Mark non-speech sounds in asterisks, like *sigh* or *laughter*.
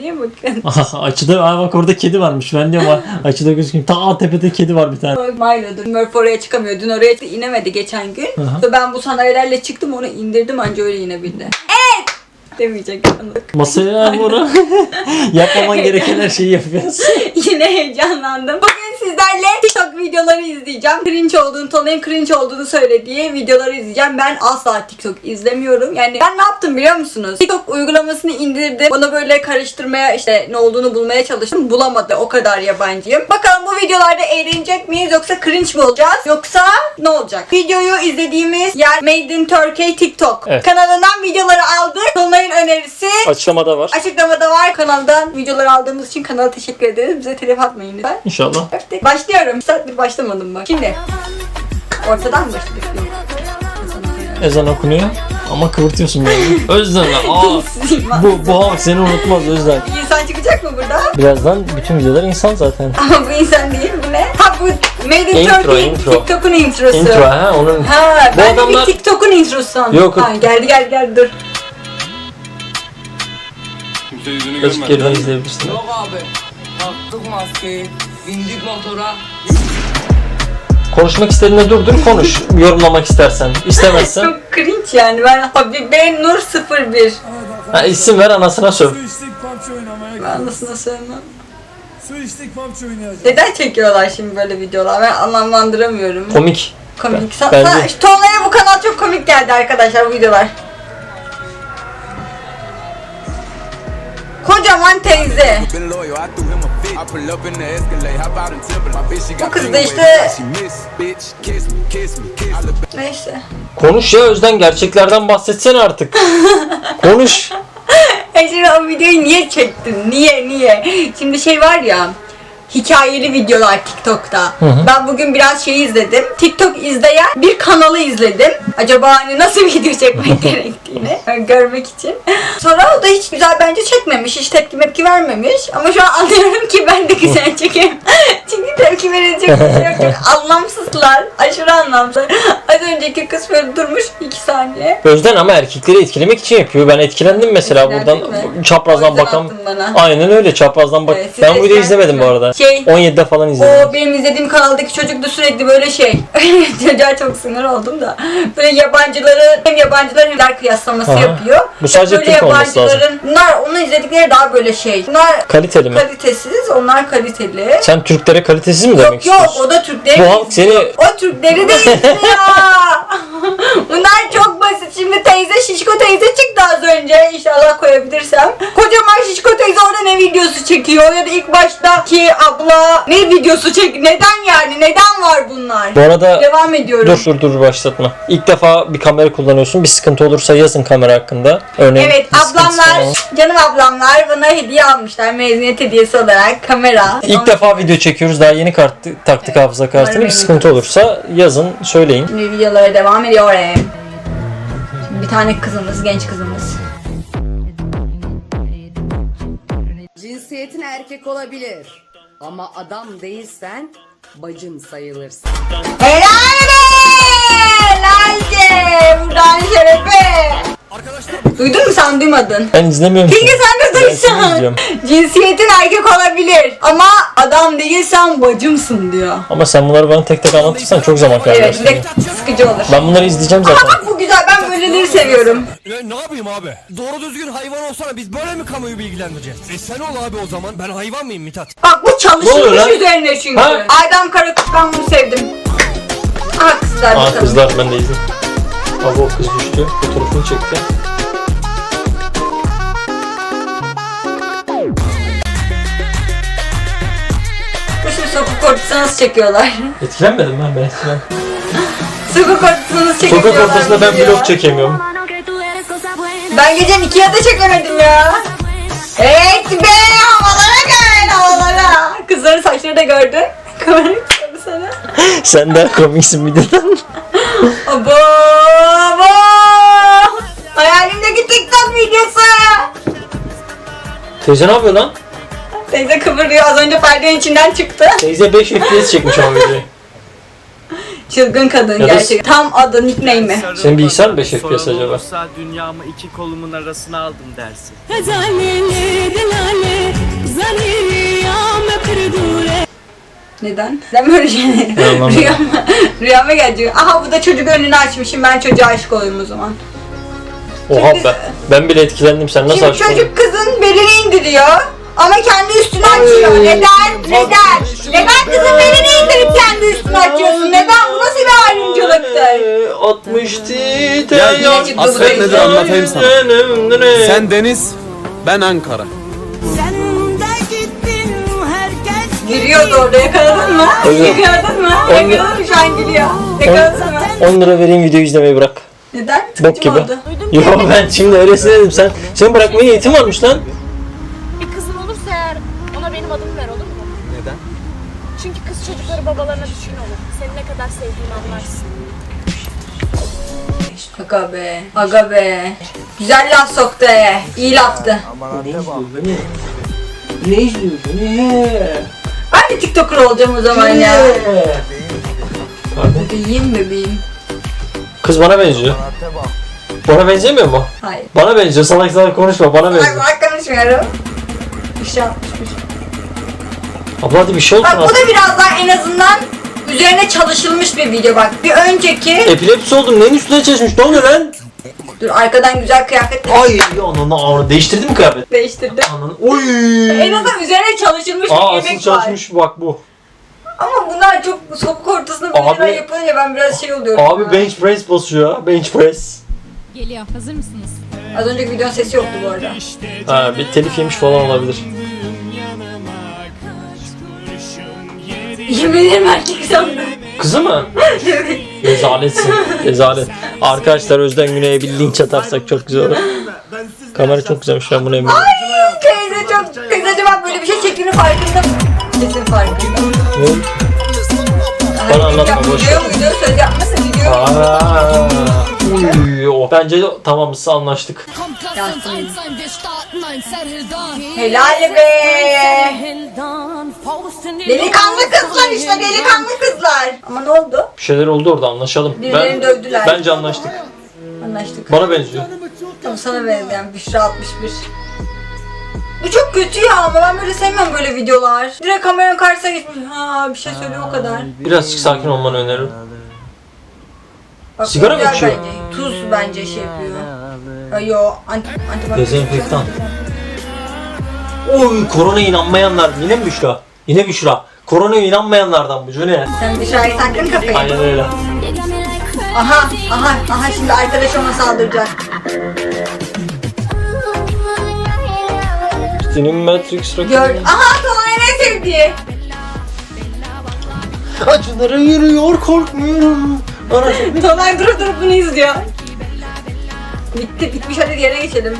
Niye bakın? *laughs* Açıda aa bak orada kedi varmış. Ben diyorum "Aa, açıda gözüküyor. Ta tepede kedi var bir tane. Milo'dur. Murphy oraya çıkamıyor. Dün oraya inemedi geçen gün. Aha. Ben bu sandalyelerle çıktım onu indirdim anca öyle inebildi. Evet! Demeyecek anlık. Masaya bunu. *laughs* Yapmaman gereken her şeyi yapıyorsun. *laughs* Yine heyecanlandım. Bugün sizlerle TikTok videoları izleyeceğim. Cringe olduğunu, Tolunay'ın cringe olduğunu söylediği videoları izleyeceğim. Ben asla TikTok izlemiyorum. Yani ben ne yaptım biliyor musunuz? TikTok uygulamasını indirdim. Bana böyle karıştırmaya işte ne olduğunu bulmaya çalıştım. Bulamadı. O kadar yabancıyım. Bakalım bu videolarda eğlenecek miyiz yoksa cringe mi olacağız? Yoksa ne olacak? Videoyu izlediğimiz yer Made in Turkey TikTok. Evet. Kanalından videoları aldık. Tolunay'ın önerisi. Açıklamada var. Açıklamada var. Kanaldan videoları aldığımız için kanala teşekkür ederiz. Bize telef atmayın lütfen. İnşallah. Öptük. Başlıyorum. Bir saattir başlamadım bak. Şimdi. Ortadan mı başladık? Yok. Ezan okunuyor. Ama kıvırtıyorsun beni. *laughs* Ya. Aa, *laughs* bu, bu halk seni unutmaz Özlem. Bir insan çıkacak mı burada? Birazdan bütün videolar insan zaten. Ama bu insan değil bu ne? Ha bu Made in Intro, Turkey intro. TikTok'un introsu. Intro ha onun. Ha Bu ben adamlar- bir TikTok'un introsu sandım. Yok. Ha, geldi geldi geldi dur. Kimse yüzünü görmedi. geriden izleyebilirsin. Yok abi. Taktık maskeyi. Bindik motora. Konuşmak istediğinde durdur konuş. Yorumlamak istersen. İstemezsen. *laughs* Çok cringe yani. Ben Habibe Nur 01. Ha, isim ver anasına söv. Su içtik PUBG oynamaya Ben nasıl sevmem. Su içtik PUBG oynayacağız. Neden çekiyorlar şimdi böyle videolar? Ben anlamlandıramıyorum. Komik. Komik. Sa- Bence- sa- Tolunay'a bu kanal çok komik geldi arkadaşlar bu videolar. Kocaman teyze. Been loyal, I threw him a fit. I pull up in the Escalade, hop out in Timberland. My bitch, she got Bu kız da işte- Neyse. Konuş ya Özden gerçeklerden bahsetsene artık. *laughs* Konuş. E şimdi o videoyu niye çektin? Niye niye? Şimdi şey var ya hikayeli videolar TikTok'ta. Ben bugün biraz şey izledim. TikTok izleyen bir kanalı izledim. Acaba hani nasıl *laughs* video çekmek *laughs* gerektiğini görmek için. Sonra o da hiç güzel bence çekmemiş. Hiç tepki mepki vermemiş. Ama şu an anlıyorum ki ben de güzel *laughs* çekeyim. Tepki verecek bir şey yok. *laughs* Anlamsızlar. Aşırı anlamsız. Az önceki kız böyle durmuş 2 saniye. Özden ama erkekleri etkilemek için yapıyor. Ben etkilendim mesela Etkilendin buradan mi? O çaprazdan yüzden bakan. attın bana. Aynen öyle çaprazdan bak. Evet, siz ben bu videoyu eskiden- izlemedim bu arada. Şey- 17'de falan izledim. O benim izlediğim kanaldaki çocuk da sürekli böyle şey. *laughs* Çocuğa çok sinir oldum da. Böyle yabancıları hem yabancılar hem der kıyaslaması Aha. yapıyor. Bu sadece böyle Türk olması yabancıların- Bunlar onu izledikleri daha böyle şey. Bunlar Kaliteli mi? kalitesiz, onlar kaliteli. Sen Türklere kalitesiz mi demek Yok yok istiyorsun? o da Türkleri Bu halk izliyor. seni- O Türkleri de izliyor. *laughs* Bunlar çok basit. Şimdi teyze Şişko teyze çıktı az önce. İnşallah koyabilirsem. Kocaman Şişko teyze orada ne videosu çekiyor? Ya da ilk baştaki abla ne videosu çek? Neden yani? Neden var bunlar? Bu arada Devam ediyorum. dur dur dur başlatma. İlk defa bir kamera kullanıyorsun. Bir sıkıntı olursa yazın kamera hakkında. Örneğin Evet bir sıkıntısı ablamlar, falan. canım ablamlar bana hediye almışlar mezuniyet hediyesi olarak kamera. İlk defa video çekiyoruz. Daha yeni kart, taktık hafıza kartını. Bir sıkıntı olursa yazın söyleyin. Şimdi videolara devam ediyor. Şimdi bir tane kızımız, genç kızımız. Cinsiyetin erkek olabilir. Ama adam değilsen bacın sayılırsın. Helal be! Lalce! Buradan şerefe! Duydun mu sen duymadın? Ben izlemiyorum. Keşke sen de duysan. Cinsiyetin erkek olabilir ama adam değilsen bacımsın diyor. Ama sen bunları bana tek tek anlatırsan çok zaman Evet kaybedersin. bir de sıkıcı olur. Ben bunları izleyeceğim Ama zaten. bak bu güzel ben böyleleri seviyorum. E, ne yapayım abi? Doğru düzgün hayvan olsana biz böyle mi kamuoyu bilgilendireceğiz? E sen ol abi o zaman. Ben hayvan mıyım Mithat? Bak bu Ne çalışılmış üzerine çünkü. Ha? Aydam Karakurt ben bunu sevdim. Aha kızlar bakalım. kızlar ben de izledim. Abi o kız düştü. Fotoğrafını çekti. Sokak ortasına nasıl çekiyorlar? Etkilenmedim ben ben etkilenmedim. sokak ortasına nasıl Sokak çekiyorlar? ortasında ben vlog çekemiyorum. Ben gece Ikea'da çekemedim ya. Evet be havalara gel havalara. Kızların saçları da gördün. Kamerayı sana. Sen daha komiksin videodan. Abo abo. Teyze ne yapıyor lan? Teyze kıvırıyor az önce perdenin içinden çıktı. Teyze 5 FPS çekmiş ama videoyu. Çılgın kadın Ya da- gerçekten. Tam adı nickname'i. Senin bilgisayar mı 5 FPS Sorun acaba? olursa dünyamı iki kolumun arasına aldım dersin. Neden? Neden böyle? Anlamadım. Rüyama, rüyama gelecek. Aha bu da çocuk önünü açmışım. Ben çocuğa aşık olayım o zaman. Oha ben, ben bile etkilendim sen nasıl Şimdi oldun? çocuk kızın belini indiriyor. Ama kendi üstünü açıyor. Neden? Neden? Neden kızın belini indirip kendi üstünü açıyorsun? Neden? Bu nasıl bir ayrımcılıktır? 60 Ya, Yine hasret nedir anlatayım sana. Sen Deniz, ben Ankara. Gülüyordu orada yakaladın mı? Evet. Yakaladın mı? Yakaladın mı şu an gülüyor. Yakaladın mı? 10 lira vereyim videoyu izlemeyi bırak. Neden? Bok gibi. oldu? Yo ben şimdi öylesine dedim sen. Senin bırakmaya niyetin varmış lan. Bir kızın olursa eğer ona benim adımı ver olur mu? Neden? Çünkü kız çocukları babalarına düşkün olur. Seni ne kadar sevdiğini anlarsın. Aga be. Aga be. Güzel laf soktu. he. İyi laftı. Ne izliyorsun? Ne? Ben de TikToker olacağım o zaman ya. Pardon. Bebeğim bebeğim. Kız bana benziyor. Bana benzemiyor mu? Hayır. Bana benziyor. Salak salak konuşma. Bana benziyor. bak konuşmuyorum. İşte atmışmış. Abla hadi bir şey olsun. Bak bu da biraz daha en azından üzerine çalışılmış bir video bak. Bir önceki Epilepsi oldum. Neyin üstüne çalışmış? Ne oluyor lan? dur arkadan güzel kıyafet Ay ananı ağrı. Değiştirdin mi kıyafet? değiştirdim. Ananı. Oy. En azından üzerine çalışılmış Aa bir asıl yemek var. çalışmış bak bu. Ama bunlar çok sokak ortasında Abi- böyle yapılınca ben biraz şey oluyorum. Abi ha. bench press basıyor. Bench press. Geliyor. Hazır mısınız? Az önceki videonun sesi yoktu bu arada. Ha bir telif yemiş falan olabilir. Yemin ederim erkek sandım. Kızı mı? *laughs* Rezaletsin. Rezalet. Arkadaşlar Özden Güney'e bir linç atarsak çok güzel olur. Kamera çok güzelmiş ben bunu eminim. Teyze çok, teyzeciğim ben böyle bir şey çektiğini farkında mı? Kesin farkında. Bana anlatma, boş Video mu video söz yapmasın video mu? Aa, uy, o. Bence tamamız anlaştık. Helal be. Delikanlı kızlar işte delikanlı kızlar. Ama ne oldu? Bir şeyler oldu orada anlaşalım. Birilerini dövdüler. Bence anlaştık. Anlaştık. Bana benziyor. Tamam sana benzeyen Büşra 61. Bu çok kötü ya ama ben böyle sevmiyorum böyle videolar. Direkt kameranın karşısına geçmiş. Ha bir şey söylüyor o kadar. Birazcık sakin olmanı öneririm. Bak, Sigara mı güzel içiyor? Bence. Tuz bence şey yapıyor. Ay yo anti, antibiyotik. Dezenfektan. Oy korona inanmayanlar. Yine mi Büşra? Yine Büşra. Korona inanmayanlardan bu. Bu ne? Sen Büşra'yı taktın kafayı. Aynen öyle. Aha aha aha şimdi arkadaş ona saldıracak. Senin Matrix Gör. rakibi. Aha Tolunay'ın en sevdiği. Acılara yürüyor korkmuyorum. Ana *laughs* Tolunay durup durup bunu izliyor. Bitti bitmiş hadi diğerine geçelim.